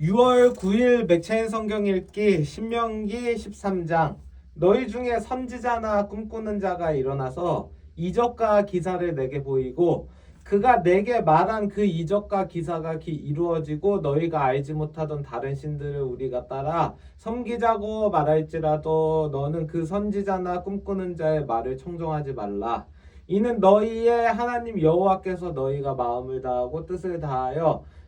6월 9일 맥체인 성경 읽기 신명기 13장. 너희 중에 선지자나 꿈꾸는 자가 일어나서 이적과 기사를 내게 보이고 그가 내게 말한 그 이적과 기사가 기 이루어지고 너희가 알지 못하던 다른 신들을 우리가 따라 섬기자고 말할지라도 너는 그 선지자나 꿈꾸는 자의 말을 청종하지 말라. 이는 너희의 하나님 여호와께서 너희가 마음을 다하고 뜻을 다하여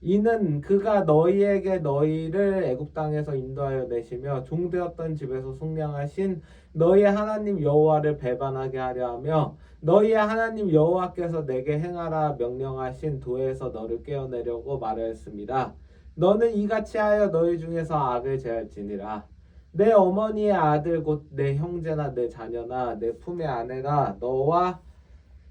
이는 그가 너희에게 너희를 애굽 땅에서 인도하여 내시며 종되었던 집에서 속량하신 너희의 하나님 여호와를 배반하게 하려 하며 너희의 하나님 여호와께서 내게 행하라 명령하신 도에서 너를 깨어내려고 말하였습니다. 너는 이같이 하여 너희 중에서 악을 제할지니라. 내 어머니의 아들 곧 내 형제나 내 자녀나 내 품의 아내가 너와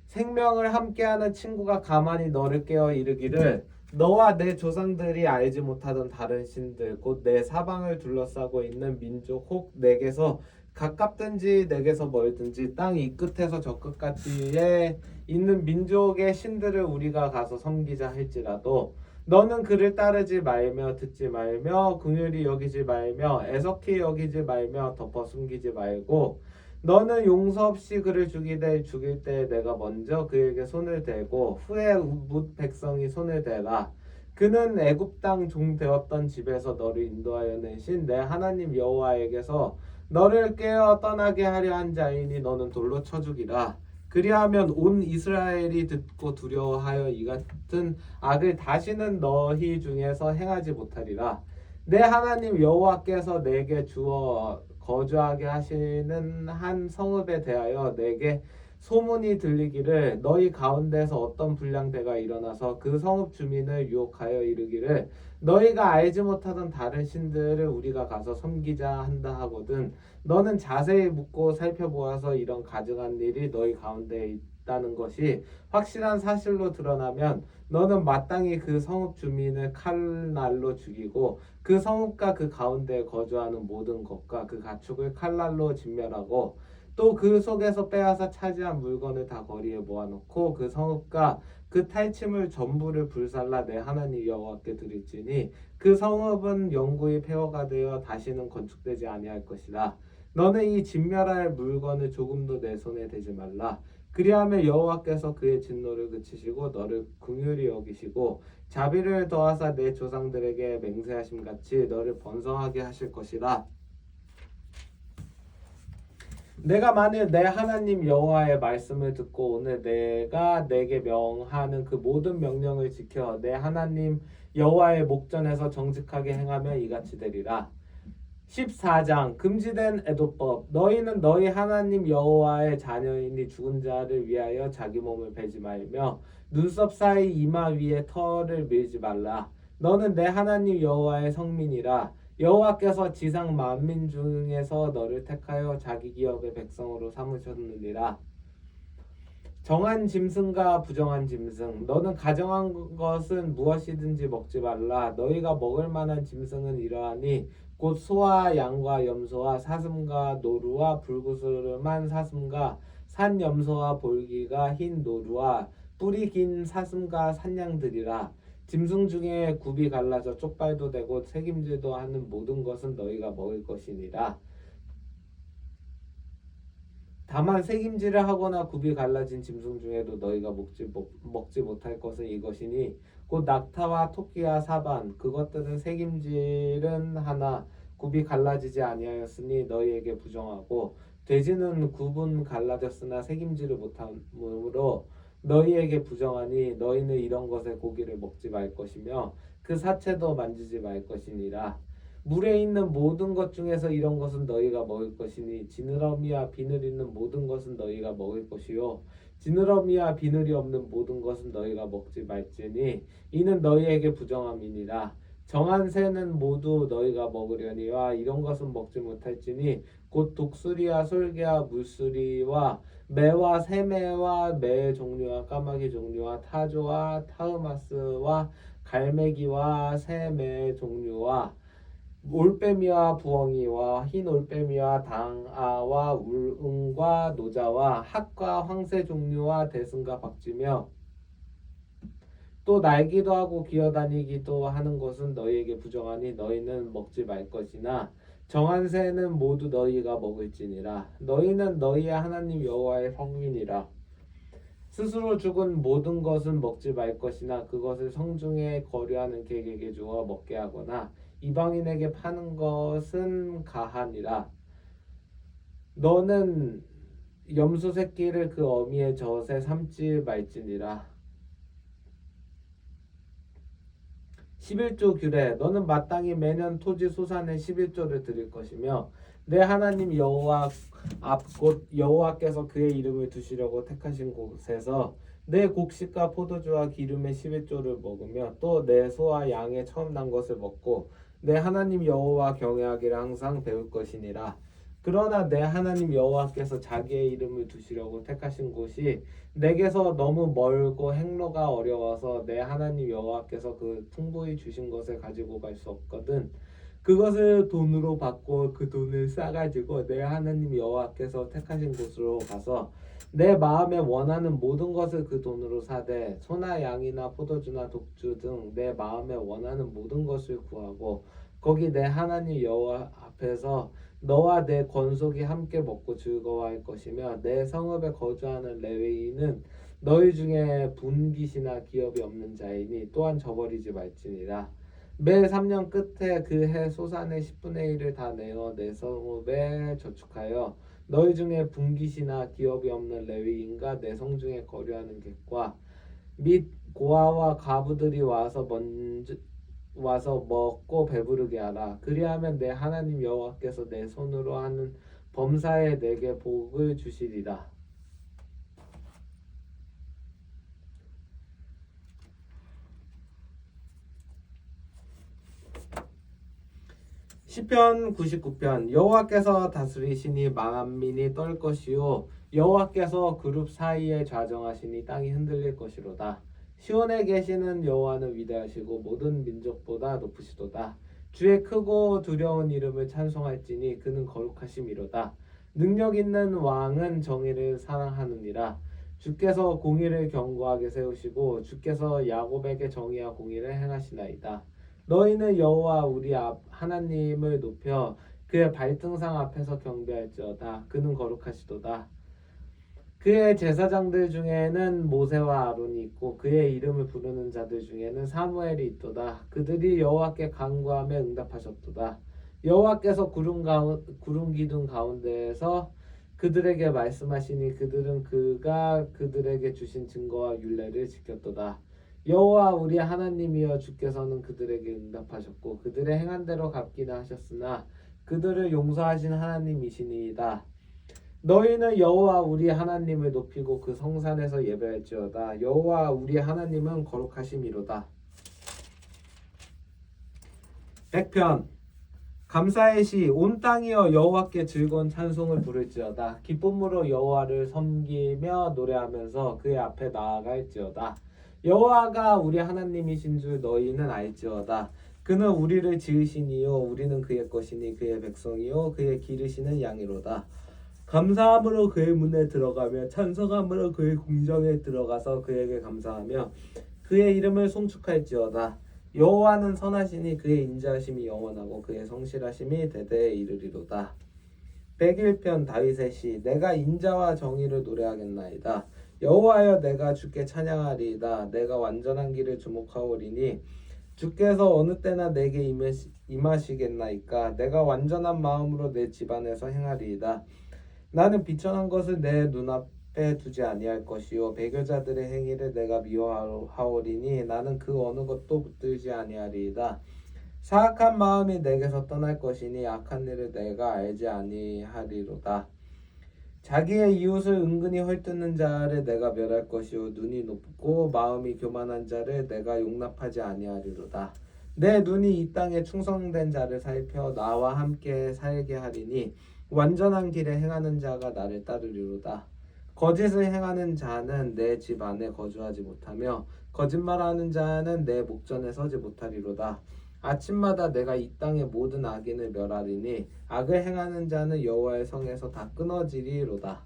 생명을 함께하는 친구가 가만히 너를 깨어 이르기를 너와 내 조상들이 알지 못하던 다른 신들 곧 내 사방을 둘러싸고 있는 민족 혹 내게서 가깝든지 내게서 멀든지 땅 이 끝에서 저 끝까지에 있는 민족의 신들을 우리가 가서 섬기자 할지라도 너는 그를 따르지 말며 듣지 말며 긍휼히 여기지 말며 애석히 여기지 말며 덮어 숨기지 말고 너는 용서 없이 그를 죽이되 죽일 때 내가 먼저 그에게 손을 대고 후에 묻 백성이 손을 대라. 그는 애굽 땅 종 되었던 집에서 너를 인도하여 내신 내 하나님 여호와에게서 너를 깨어 떠나게 하려 한 자이니 너는 돌로 쳐 죽이라. 그리하면 온 이스라엘이 듣고 두려워하여 이 같은 악을 다시는 너희 중에서 행하지 못하리라. 내 하나님 여호와께서 내게 주어 거주하게 하시는 한 성읍에 대하여 내게 소문이 들리기를 너희 가운데서 어떤 불량대가 일어나서 그 성읍 주민을 유혹하여 이르기를 너희가 알지 못하던 다른 신들을 우리가 가서 섬기자 한다 하거든. 너는 자세히 묻고 살펴보아서 이런 가증한 일이 너희 가운데 있다는 것이 확실한 사실로 드러나면 너는 마땅히 그 성읍 주민을 칼날로 죽이고 그 성읍과 그 가운데 거주하는 모든 것과 그 가축을 칼날로 진멸하고 또 그 속에서 빼앗아 차지한 물건을 다 거리에 모아놓고 그 성읍과 그 탈취물 전부를 불살라 내 하나님 여호와께 드릴지니 그 성읍은 영구히 폐허가 되어 다시는 건축되지 아니할 것이라. 너는 이 진멸할 물건을 조금도 내 손에 대지 말라 그리하면 여호와께서 그의 진노를 그치시고 너를 긍휼히 여기시고 자비를 더하사 내 조상들에게 맹세하심 같이 너를 번성하게 하실 것이라 내가 만일 내 하나님 여호와의 말씀을 듣고 오늘 내가 내게 명하는 그 모든 명령을 지켜 내 하나님 여호와의 목전에서 정직하게 행하면 이같이 되리라. 14장 금지된 애도법. 너희는 너희 하나님 여호와의 자녀이니 죽은 자를 위하여 자기 몸을 베지 말며 눈썹 사이 이마 위에 털을 밀지 말라. 너는 내 하나님 여호와의 성민이라. 여호와께서 지상 만민 중에서 너를 택하여 자기 기업의 백성으로 삼으셨느니라. 정한 짐승과 부정한 짐승. 너는 가정한 것은 무엇이든지 먹지 말라. 너희가 먹을 만한 짐승은 이러하니 곧 소와 양과 염소와 사슴과 노루와 불구스름한 사슴과 산 염소와 볼기가 흰 노루와 뿌리 긴 사슴과 산양들이라. 짐승 중에 굽이 갈라져 쪽발도 되고 책임질도 하는 모든 것은 너희가 먹을 것이니라. 다만 색임질을 하거나 굽이 갈라진 짐승 중에도 너희가 먹지, 먹, 먹지 못할 것은 이것이니 곧 낙타와 토끼와 사반 그것들은 색임질은 하나 굽이 갈라지지 아니하였으니 너희에게 부정하고 돼지는 굽은 갈라졌으나 색임질을 못함으로 너희에게 부정하니 너희는 이런 것의 고기를 먹지 말 것이며 그 사체도 만지지 말 것이니라. 물에 있는 모든 것 중에서 이런 것은 너희가 먹을 것이니 지느러미와 비늘 있는 모든 것은 너희가 먹을 것이요 지느러미와 비늘이 없는 모든 것은 너희가 먹지 말지니 이는 너희에게 부정함이니라. 정한 새는 모두 너희가 먹으려니와 이런 것은 먹지 못할지니 곧 독수리와 솔개와 물수리와 매와 새매와 매 종류와 까마귀 종류와 타조와 타흐마스와 갈매기와 새매 종류와 올빼미와 부엉이와 흰 올빼미와 당아와 울음과 노자와 학과 황새 종류와 대승과 박쥐며 또 날기도 하고 기어다니기도 하는 것은 너희에게 부정하니 너희는 먹지 말 것이나 정한 새는 모두 너희가 먹을지니라. 너희는 너희의 하나님 여호와의 성민이라. 스스로 죽은 모든 것은 먹지 말 것이나 그것을 성중에 거류하는 객에게 주어 먹게 하거나 이방인에게 파는 것은 가하니라. 너는 염소 새끼를 그 어미의 젖에 삼지 말지니라. 11조 규례. 너는 마땅히 매년 토지 소산의 11조를 드릴 것이며 내 하나님 여호와 앞곳 여호와께서 그의 이름을 두시려고 택하신 곳에서 내 곡식과 포도주와 기름의 11조를 먹으며 또 내 소와 양의 처음 난 것을 먹고 내 하나님 여호와 경외하기를 항상 배울 것이니라 그러나 내 하나님 여호와께서 자기의 이름을 두시려고 택하신 곳이 내게서 너무 멀고 행로가 어려워서 내 하나님 여호와께서 그 풍부히 주신 것을 가지고 갈 수 없거든. 그것을 돈으로 받고 그 돈을 싸가지고 내 하나님 여호와께서 택하신 곳으로 가서 내 마음에 원하는 모든 것을 그 돈으로 사되 소나 양이나 포도주나 독주 등 내 마음에 원하는 모든 것을 구하고 거기 내 하나님 여호와 앞에서 너와 내 권속이 함께 먹고 즐거워할 것이며 내 성읍에 거주하는 레위인은 너희 중에 분깃이나 기업이 없는 자이니 또한 저버리지 말지니라 매 3년 끝에 그 해 소산의 10분의 1을 다 내어 내 성읍에 저축하여 너희 중에 분깃이나 기업이 없는 레위인과 내 성 중에 거류하는 객과 및 고아와 가부들이 와서 먼저 와서 먹고 배부르게 하라. 그리하면 내 하나님 여호와께서 내 손으로 하는 범사에 내게 복을 주시리라. 시편 99편 여호와께서 다스리시니 만민이 떨 것이요 여호와께서 그룹 사이에 좌정하시니 땅이 흔들릴 것이로다. 시온에 계시는 여호와는 위대하시고 모든 민족보다 높으시도다. 주의 크고 두려운 이름을 찬송할지니 그는 거룩하심이로다. 능력 있는 왕은 정의를 사랑하느니라. 주께서 공의를 견고하게 세우시고 주께서 야곱에게 정의와 공의를 행하시나이다. 너희는 여호와 우리 앞 하나님을 높여 그의 발등상 앞에서 경배할지어다. 그는 거룩하시도다. 그의 제사장들 중에는 모세와 아론이 있고 그의 이름을 부르는 자들 중에는 사무엘이 있도다. 그들이 여호와께 간구하며 응답하셨도다. 여호와께서 구름 가운 구름 기둥 가운데에서 그들에게 말씀하시니 그들은 그가 그들에게 주신 증거와 율례를 지켰도다. 여호와 우리 하나님이여 주께서는 그들에게 응답하셨고 그들의 행한 대로 갚기는 하셨으나 그들을 용서하신 하나님이시니이다. 너희는 여호와 우리 하나님을 높이고 그 성산에서 예배할지어다. 여호와 우리 하나님은 거룩하심이로다. 백편 감사의 시 온 땅이여 여호와께 즐거운 찬송을 부를지어다. 기쁨으로 여호와를 섬기며 노래하면서 그의 앞에 나아갈지어다. 여호와가 우리 하나님이신 줄 너희는 알지어다. 그는 우리를 지으시니요 우리는 그의 것이니 그의 백성이요 그의 기르시는 양이로다. 감사함으로 그의 문에 들어가며 찬성함으로 그의 궁정에 들어가서 그에게 감사하며 그의 이름을 송축할지어다. 여호와는 선하시니 그의 인자하심이 영원하고 그의 성실하심이 대대에 이르리로다. 101편 다윗의 시 내가 인자와 정의를 노래하겠나이다. 여호와여 내가 주께 찬양하리이다. 내가 완전한 길을 주목하오리니 주께서 어느 때나 내게 임하시, 임하시겠나이까. 내가 완전한 마음으로 내 집안에서 행하리이다. 나는 비천한 것을 내 눈앞에 두지 아니할 것이요 배교자들의 행위를 내가 미워하오리니 나는 그 어느 것도 붙들지 아니하리이다. 사악한 마음이 내게서 떠날 것이니 악한 일을 내가 알지 아니하리로다. 자기의 이웃을 은근히 헐뜯는 자를 내가 멸할 것이요 눈이 높고 마음이 교만한 자를 내가 용납하지 아니하리로다. 내 눈이 이 땅에 충성된 자를 살펴 나와 함께 살게 하리니 완전한 길에 행하는 자가 나를 따르리로다. 거짓을 행하는 자는 내 집 안에 거주하지 못하며 거짓말하는 자는 내 목전에 서지 못하리로다. 아침마다 내가 이 땅의 모든 악인을 멸하리니 악을 행하는 자는 여호와의 성에서 다 끊어지리로다.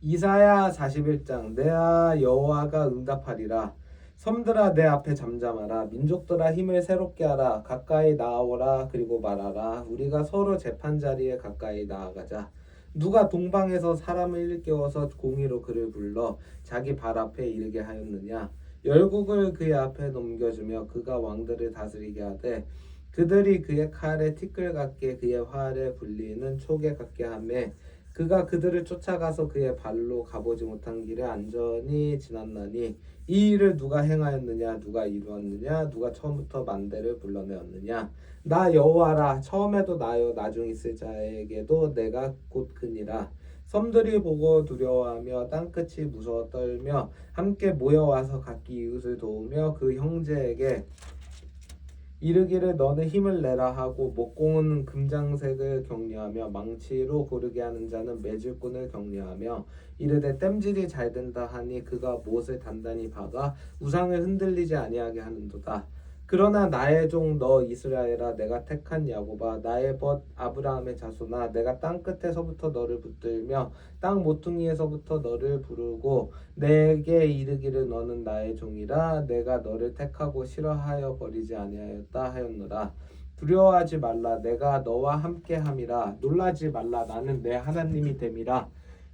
이사야 41장 내아 여호와가 응답하리라. 섬들아 내 앞에 잠잠하라. 민족들아 힘을 새롭게 하라. 가까이 나아오라. 그리고 말하라. 우리가 서로 재판 자리에 가까이 나아가자 누가 동방에서 사람을 일깨워서 공의로 그를 불러 자기 발 앞에 이르게 하였느냐? 열국을 그의 앞에 넘겨주며 그가 왕들을 다스리게 하되 그들이 그의 칼에 티끌 같게 그의 활에 불리는 촉에 같게 하매 그가 그들을 쫓아가서 그의 발로 가보지 못한 길에 안전히 지났나니 이 일을 누가 행하였느냐 누가 이루었느냐 누가 처음부터 만대를 불러내었느냐. 나 여호와라 처음에도 나요 나중 있을 자에게도 내가 곧 그니라. 섬들이 보고 두려워하며 땅끝이 무서워 떨며 함께 모여와서 각기 이웃을 도우며 그 형제에게 이르기를 너는 힘을 내라 하고 목공은 금장색을 격려하며 망치로 고르게 하는 자는 매질꾼을 격려하며 이르되 땜질이 잘 된다 하니 그가 못을 단단히 박아 우상을 흔들리지 아니하게 하는도다. 그러나 나의 종 너 이스라엘아 내가 택한 야곱아 나의 벗 아브라함의 자손아 내가 땅 끝에서부터 너를 붙들며 땅 모퉁이에서부터 너를 부르고 내게 이르기를 너는 나의 종이라. 내가 너를 택하고 싫어하여 버리지 아니하였다 하였노라. 두려워하지 말라. 내가 너와 함께 함이라. 놀라지 말라. 나는 내 하나님이 됨이라.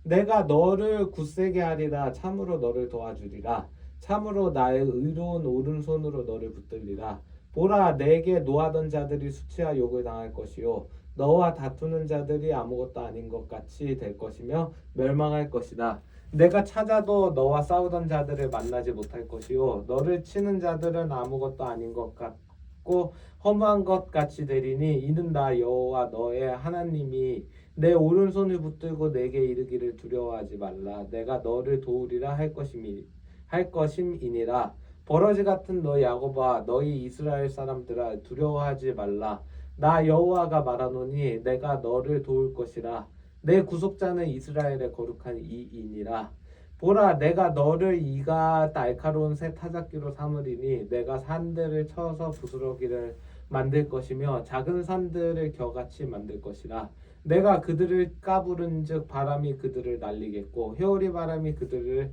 내가 너를 굳세게 하리라. 참으로 너를 도와주리라 참으로 나의 의로운 오른손으로 너를 붙들리라. 보라 내게 노하던 자들이 수치와 욕을 당할 것이요 너와 다투는 자들이 아무것도 아닌 것 같이 될 것이며 멸망할 것이다. 내가 찾아도 너와 싸우던 자들을 만나지 못할 것이요 너를 치는 자들은 아무것도 아닌 것 같고 허무한 것 같이 되리니 이는 나 여호와 너의 하나님이 내 오른손을 붙들고 내게 이르기를 두려워하지 말라 내가 너를 도우리라 할 것임이 할 것임이니라. 버러지 같은 너 야곱아 너희 이스라엘 사람들아 두려워하지 말라. 나 여호와가 말하노니 내가 너를 도울 것이라. 내 구속자는 이스라엘의 거룩한 이이니라. 보라 내가 너를 이가 날카로운 새 타작기로 삼으리니 내가 산들을 쳐서 부스러기를 만들 것이며 작은 산들을 겨같이 만들 것이라. 내가 그들을 까부른즉 바람이 그들을 날리겠고 회오리 바람이 그들을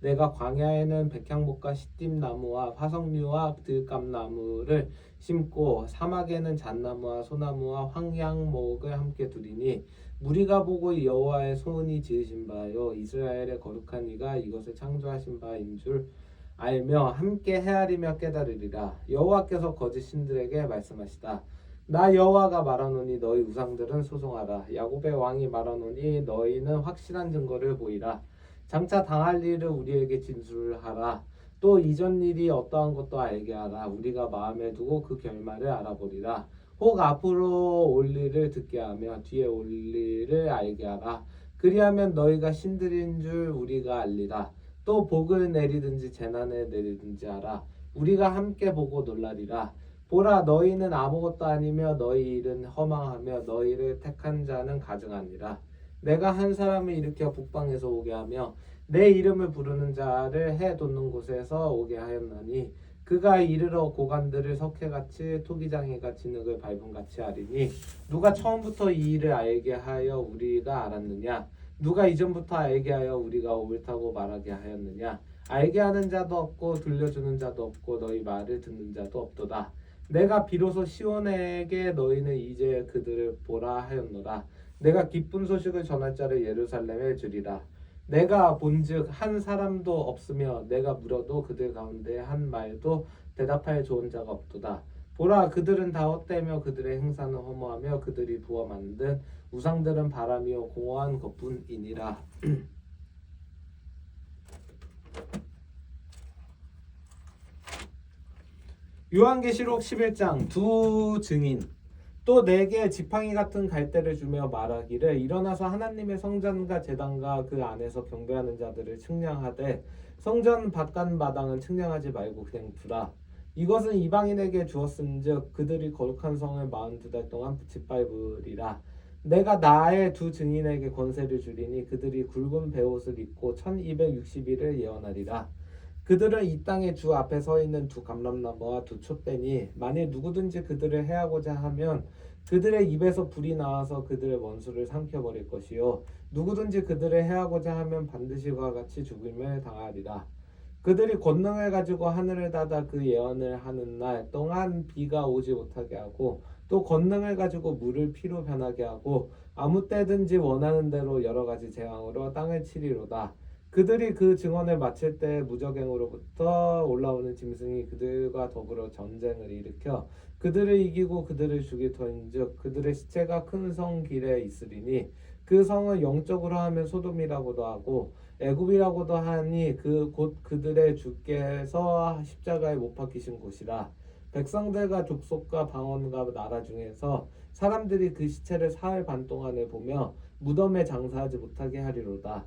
내가 광야에는 백향목과 시띠나무와 화석류와 들감나무를 심고 사막에는 잣나무와 소나무와 황양목을 함께 두리니 무리가 보고 여호와의 소원이 지으신 바요. 이스라엘의 거룩한 이가 이것을 창조하신 바인 줄 알며 함께 헤아리며 깨달으리라. 여호와께서 거짓 신들에게 말씀하시다. 나 여호와가 말하노니 너희 우상들은 소송하라. 야곱의 왕이 말하노니 너희는 확실한 증거를 보이라 장차 당할 일을 우리에게 진술하라. 또 이전 일이 어떠한 것도 알게 하라. 우리가 마음에 두고 그 결말을 알아보리라. 혹 앞으로 올 일을 듣게 하며 뒤에 올 일을 알게 하라. 그리하면 너희가 신들인 줄 우리가 알리라. 또 복을 내리든지 재난을 내리든지 하라. 우리가 함께 보고 놀라리라. 보라 너희는 아무것도 아니며 너희 일은 허망하며 너희를 택한 자는 가증하니라. 내가 한 사람을 일으켜 북방에서 오게 하며 내 이름을 부르는 자를 해 돋는 곳에서 오게 하였나니 그가 이르러 고관들을 석회같이 토기장이가 진흙을 밟은 같이 하리니 누가 처음부터 이 일을 알게 하여 우리가 알았느냐? 누가 이전부터 알게 하여 우리가 옳다고 말하게 하였느냐? 알게 하는 자도 없고 들려주는 자도 없고 너희 말을 듣는 자도 없도다. 내가 비로소 시온에게 너희는 이제 그들을 보라 하였노라 내가 기쁜 소식을 전할 자를 예루살렘에 주리라. 내가 본즉 한 사람도 없으며 내가 물어도 그들 가운데 한 말도 대답할 좋은 자가 없도다. 보라 그들은 다 헛되며 그들의 행사는 허무하며 그들이 부어 만든 우상들은 바람이요 공허한 것뿐이니라 요한계시록 11장 두 증인 또 내게 지팡이 같은 갈대를 주며 말하기를 일어나서 하나님의 성전과 제단과 그 안에서 경배하는 자들을 측량하되 성전 바깥 마당은 측량하지 말고 그냥 두라. 이것은 이방인에게 주었은즉 그들이 거룩한 성을 마흔 두 달 동안 짓밟으리라. 내가 나의 두 증인에게 권세를 주리니 그들이 굵은 베옷을 입고 1260일을 예언하리라 그들은 이 땅의 주 앞에 서 있는 두 감람나무와 두 촛대니 만일 누구든지 그들을 해하고자 하면 그들의 입에서 불이 나와서 그들의 원수를 삼켜버릴 것이요. 누구든지 그들을 해하고자 하면 반드시 그와 같이 죽임을 당하리라. 그들이 권능을 가지고 하늘을 닫아 그 예언을 하는 날 동안 비가 오지 못하게 하고 또 권능을 가지고 물을 피로 변하게 하고 아무 때든지 원하는 대로 여러 가지 재앙으로 땅을 치리로다 그들이 그 증언을 마칠 때 무적행으로부터 올라오는 짐승이 그들과 더불어 전쟁을 일으켜 그들을 이기고 그들을 터인즉 그들의 시체가 큰 성 길에 있으리니 그 성을 영적으로 하면 소돔이라고도 하고 애굽이라고도 하니 그곳 그들의 주께서 십자가에 못 박히신 곳이라 백성들과 족속과 방언과 나라 중에서 사람들이 그 시체를 사흘 반 동안에 보며 무덤에 장사하지 못하게 하리로다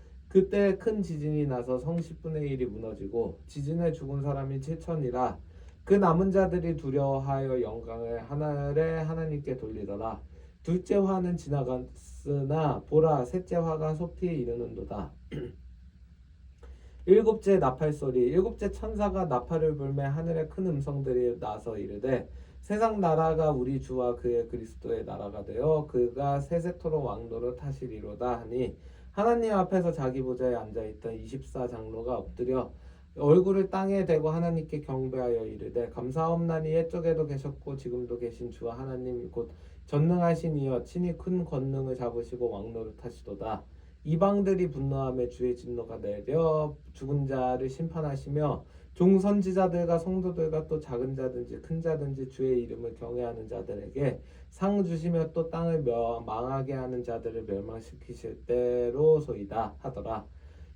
그때 큰 지진이 나서 성 10분의 1이 무너지고 지진에 죽은 사람이 7천이라 그 남은 자들이 두려워하여 영광을 하늘의 하나님께 돌리더라. 둘째 화는 지나갔으나 보라 셋째 화가 소피에 이르는도다. 일곱째 나팔 소리 일곱째 천사가 나팔을 불매 하늘에 큰 음성들이 나서 이르되 세상 나라가 우리 주와 그의 그리스도의 나라가 되어 그가 세세토록 왕도를 타시리로다 하니 하나님 앞에서 자기 보좌에 앉아 있던 24장로가 엎드려 얼굴을 땅에 대고 하나님께 경배하여 이르되 감사옵나니 옛적에도 계셨고 지금도 계신 주와 하나님 곧 전능하신 이여 친히 큰 권능을 잡으시고 왕노를 타시도다. 이방들이 분노함에 주의 진노가 내려 죽은 자를 심판하시며 종선지자들과 성도들과 또 작은 자든지 큰 자든지 주의 이름을 경외하는 자들에게 상 주시며 또 땅을 멸- 망하게 하는 자들을 멸망시키실 때로소이다 하더라.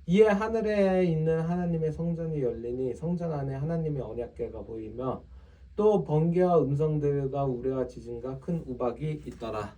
이에 하늘에 있는 하나님의 성전이 열리니 성전 안에 하나님의 언약궤가 보이며 또 번개와 음성들과 우레와 지진과 큰 우박이 있더라.